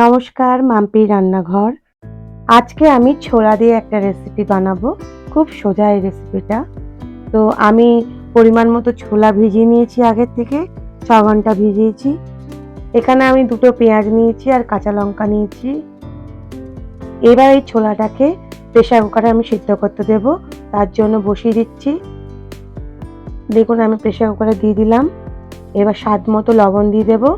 নমস্কার, মাম্পি রান্নাঘর। আজকে আমি ছোলা দিয়ে একটা রেসিপি বানাবো। খুব সোজা এই রেসিপিটা তো আমি পরিমাণ মতো ছোলা ভিজিয়ে নিয়েছি আগের থেকে, ছ ঘণ্টা ভিজিয়েছি। এখানে আমি দুটো পেঁয়াজ নিয়েছি আর কাঁচা লঙ্কা নিয়েছি। এবার এই ছোলাটাকে প্রেশার কুকারে আমি সিদ্ধ করতে দেব। তার জন্য বসিয়ে দিচ্ছি। দেখুন, আমি প্রেশার কুকারে দিয়ে দিলাম। এবার স্বাদ মতো লবণ দিয়ে দেবো।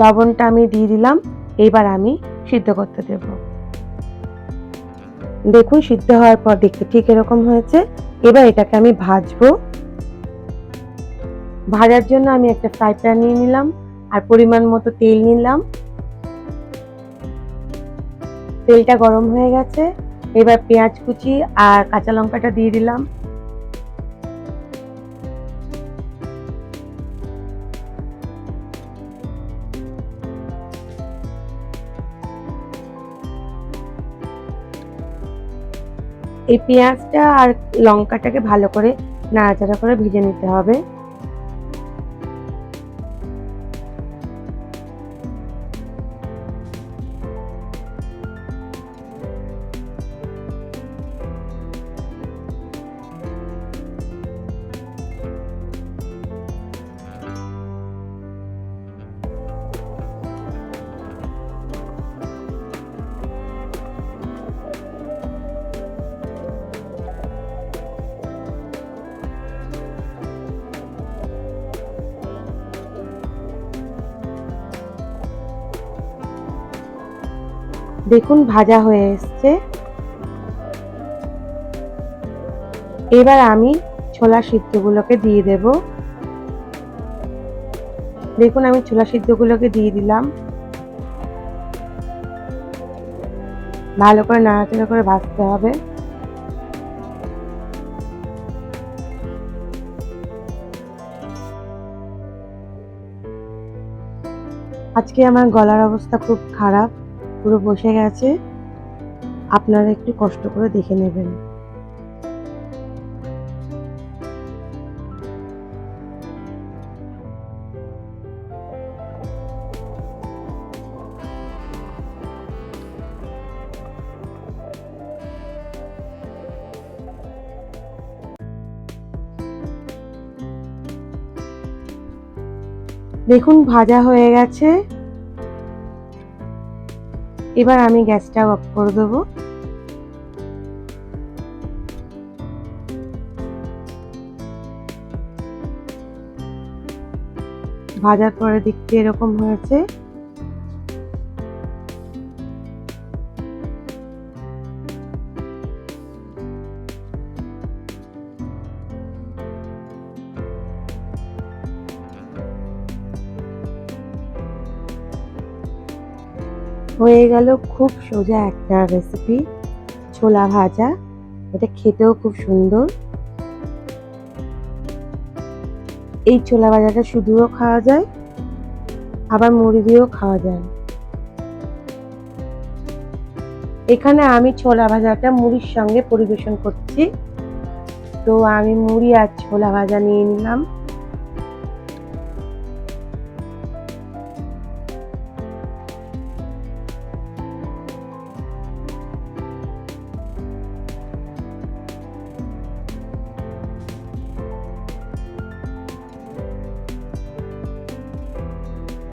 লবণটা আমি দিয়ে দিলাম, এবার আমি সিদ্ধ করতে দেব। দেখুন, সিদ্ধ হওয়ার পর দেখতে ঠিক এরকম হয়েছে। এবার এটাকে আমি ভাজবো। ভাজার জন্য আমি একটা ফ্রাই প্যান নিয়ে নিলাম আর পরিমাণ মতো তেল নিলাম। তেলটা গরম হয়ে গেছে। এবার পেঁয়াজ কুচি আর কাঁচা লঙ্কাটা দিয়ে দিলাম। এই পেঁয়াজটা আর লঙ্কাটাকে ভালো করে নাড়াচাড়া করে ভেজে নিতে হবে। দেখুন, ভাজা হয়ে এসছে। এবার আমি ছোলা সিদ্ধগুলোকে দিয়ে দেব। দেখুন, আমি ছোলা সিদ্ধগুলোকে দিয়ে দিলাম। ভালো করে নাড়াচাড়া করে ভাজতে হবে। আজকে আমার গলার অবস্থা খুব খারাপ। পুরো বসে গেছে। আপনারা একটু কষ্ট করে দেখে নেবেন। দেখুন ভাজা হয়ে গেছে। এবার আমি গ্যাসটা অফ করে দেবো। ভাজার পরে দেখতে এরকম হয়েছে। হয়ে গেল খুব সোজা একটা রেসিপি ছোলা ভাজা। এটা খেতেও খুব সুন্দর। এই ছোলা ভাজাটা শুধুও খাওয়া যায়, আবার মুড়ি দিয়েও খাওয়া যায়। এখানে আমি ছোলা ভাজাটা মুড়ির সঙ্গে পরিবেশন করছি। তো আমি মুড়ি আর ছোলা ভাজা নিয়ে নিলাম।